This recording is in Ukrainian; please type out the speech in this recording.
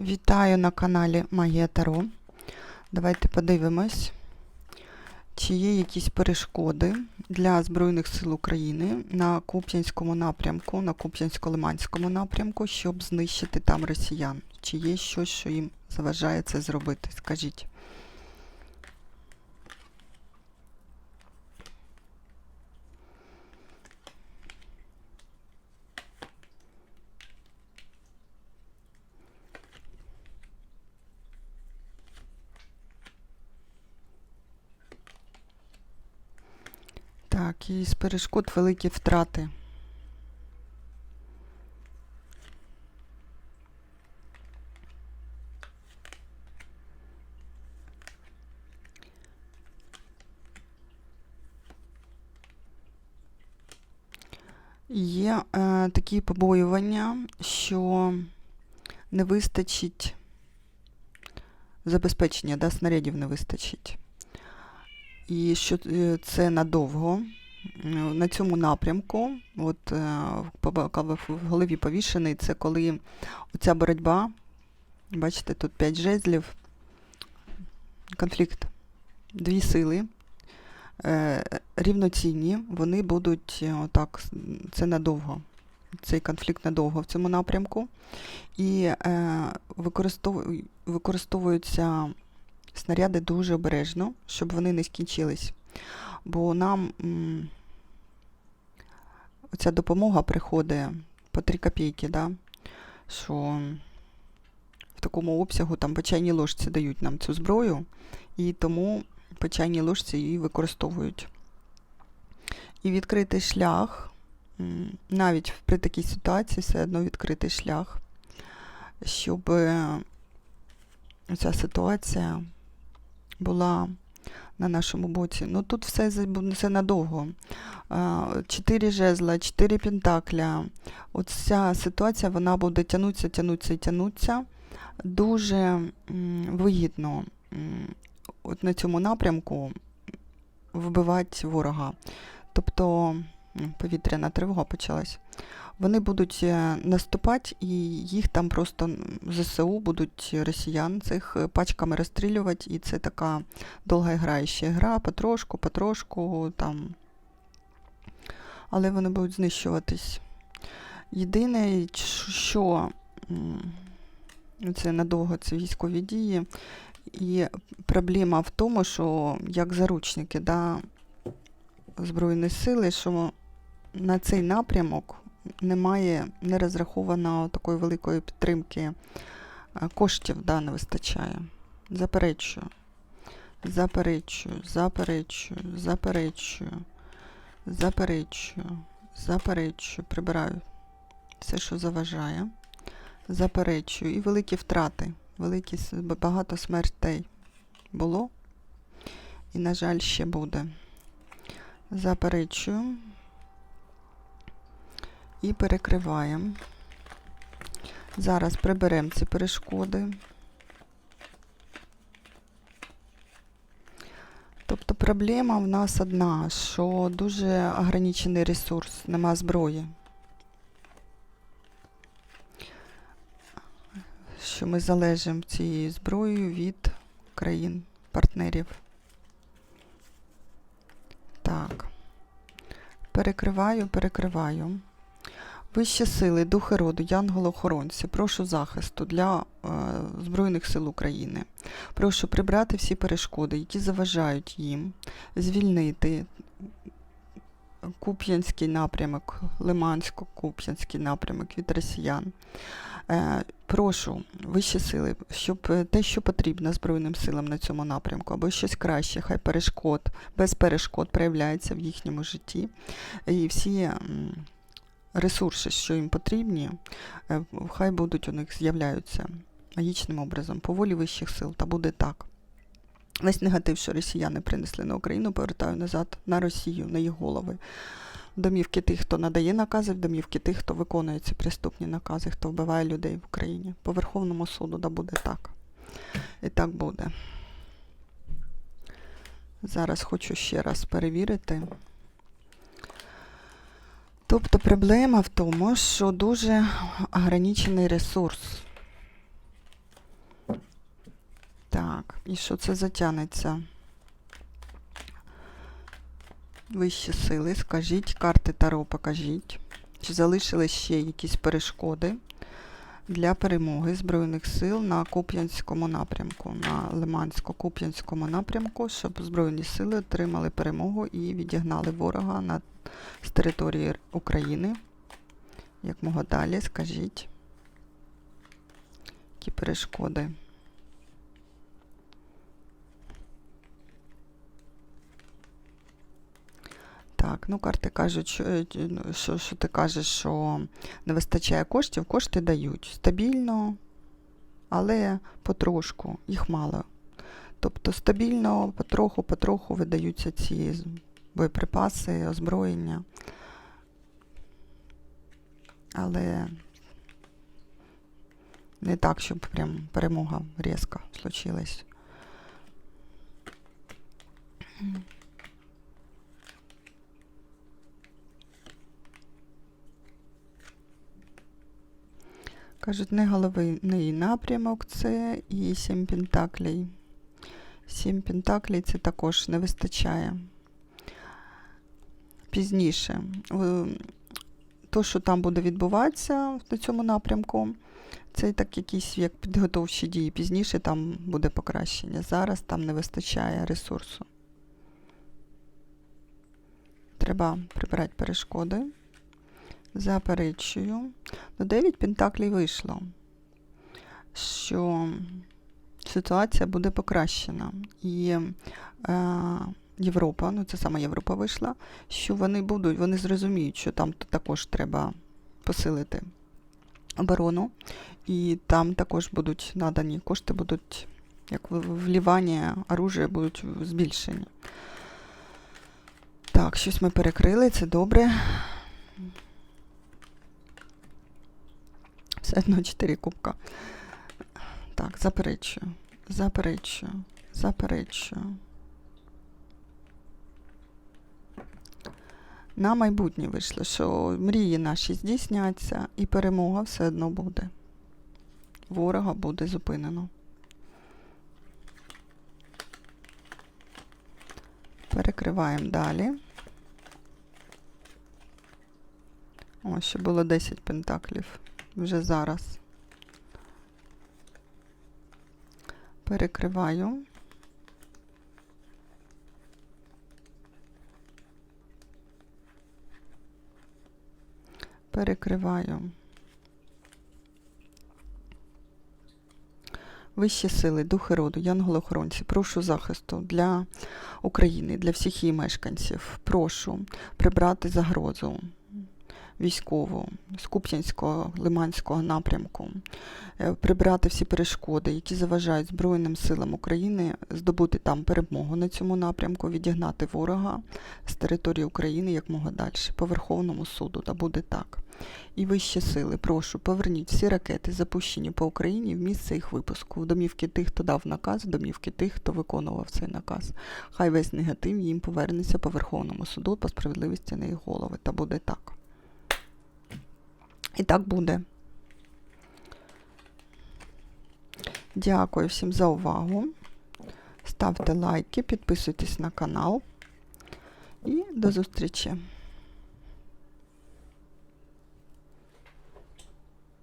Вітаю на каналі Магія Таро. Давайте подивимось, чи є якісь перешкоди для Збройних сил України на Куп'янському напрямку, на Куп'янсько-Лиманському напрямку, щоб знищити там росіян. Чи є щось, що їм заважає це зробити? Скажіть. Так, і з перешкод великі втрати. Є е, такі побоювання, що не вистачить забезпечення, да, снарядів не вистачить. І що е, це надовго. На цьому напрямку, от е, в голові повішений, це коли оця боротьба, бачите, тут 5 жезлів, конфлікт, дві сили е, рівноцінні, вони будуть отак, це надовго. Цей конфлікт надовго в цьому напрямку. І використову- використовуються снаряди дуже обережно, щоб вони не скінчились. Бо нам м, ця допомога приходить по 3 копійки, да? що в такому обсягу там по чайній ложці дають нам цю зброю, і тому по чайній ложці її використовують. І відкритий шлях, навіть при такій ситуації, все одно відкритий шлях, щоб е, ця ситуація була на нашому боці. Ну тут все, все надовго. Чотири жезла, чотири пентакля. От ця ситуація вона буде тягнутися, тягнутися і тягнутися. Дуже вигідно от на цьому напрямку вбивати ворога. Тобто повітряна тривога почалась. Вони будуть е, наступати, і їх там просто ЗСУ будуть росіян цих е, пачками розстрілювати, і це така довга гра гра, потрошку, потрошку там. Але вони будуть знищуватись. Єдине, що це надовго це військові дії. І проблема в тому, що як заручники да, Збройні сили, що на цей напрямок немає, не розраховано такої великої підтримки коштів, да, не вистачає. Заперечую. Заперечую, заперечую, заперечую, заперечую, заперечую, прибираю все, що заважає. Заперечую. І великі втрати, великі, багато смертей було. І, на жаль, ще буде. Заперечую. І перекриваємо. Зараз приберемо ці перешкоди. Тобто проблема в нас одна, що дуже ограничений ресурс, нема зброї. Що ми залежимо цією зброєю від країн-партнерів. Так. Перекриваю, перекриваю. Вищі сили, духи роду, янголи-охоронці, прошу захисту для е, Збройних сил України. Прошу прибрати всі перешкоди, які заважають їм, звільнити Куп'янський напрямок, Лимансько-Куп'янський напрямок від росіян. Е, прошу вищі сили, щоб е, те, що потрібно Збройним силам на цьому напрямку, або щось краще, хай перешкод, без перешкод проявляється в їхньому житті. І всі ресурси, що їм потрібні, е, хай будуть у них з'являються магічним образом, по волі вищих сил, та буде так. Весь негатив, що росіяни принесли на Україну, повертаю назад на Росію, на їх голови. Домівки тих, хто надає накази, домівки тих, хто виконує ці преступні накази, хто вбиває людей в Україні. По Верховному суду да буде так. І так буде. Зараз хочу ще раз перевірити. Тобто проблема в тому, що дуже ограничений ресурс. Так, і що це затягнеться? Вищі сили, скажіть, карти Таро покажіть. Чи залишились ще якісь перешкоди? Для перемоги Збройних сил на Куп'янському напрямку, на Лимансько-Куп'янському напрямку, щоб Збройні сили отримали перемогу і відігнали ворога на, з території України? Як мого далі, скажіть, які перешкоди? Так, ну карти кажуть, що, е, ну, що, що ти кажеш, що не вистачає коштів, кошти дають стабільно, але потрошку, їх мало. Тобто стабільно, потроху, потроху видаються ці боєприпаси, озброєння. Але не так, щоб прям перемога різко случилась. Кажуть, не головний напрямок це і сім пентаклей. Сім пентаклей це також не вистачає. Пізніше. Е, То, що там буде відбуватися на цьому напрямку, це так якісь як підготовчі дії. Пізніше там буде покращення. Зараз там не вистачає ресурсу. Треба прибрати перешкоди. Заперечую. Ну, 9 пентаклей вийшло, що ситуація буде покращена. І е, Європа, ну це саме Європа вийшла, що вони будуть, вони зрозуміють, що там також треба посилити оборону, і там також будуть надані кошти, будуть, як в- вливання оружия будуть збільшені. Так, щось ми перекрили, це добре. Все одно 4 кубка. Так, заперечую. Заперечую. Заперечую. На майбутнє вийшло, що мрії наші здійсняться і перемога все одно буде. Ворога буде зупинено. Перекриваємо далі. О, ще було 10 пентаклів вже зараз. Перекриваю. Перекриваю. Вищі сили, духи роду, янголи-охоронці, прошу захисту для України, для всіх її мешканців. Прошу прибрати загрозу військову з Куп'янського, Лиманського напрямку, е, прибрати всі перешкоди, які заважають Збройним силам України здобути там перемогу на цьому напрямку, відігнати ворога з території України як мога далі, по Верховному суду, та буде так. І вищі сили, прошу, поверніть всі ракети, запущені по Україні в місце їх випуску, в домівки тих, хто дав наказ, в домівки тих, хто виконував цей наказ. Хай весь негатив їм повернеться по Верховному суду по справедливості на їх голови. Та буде так. І так буде. Дякую всім за увагу. Ставте лайки, підписуйтесь на канал. І до зустрічі!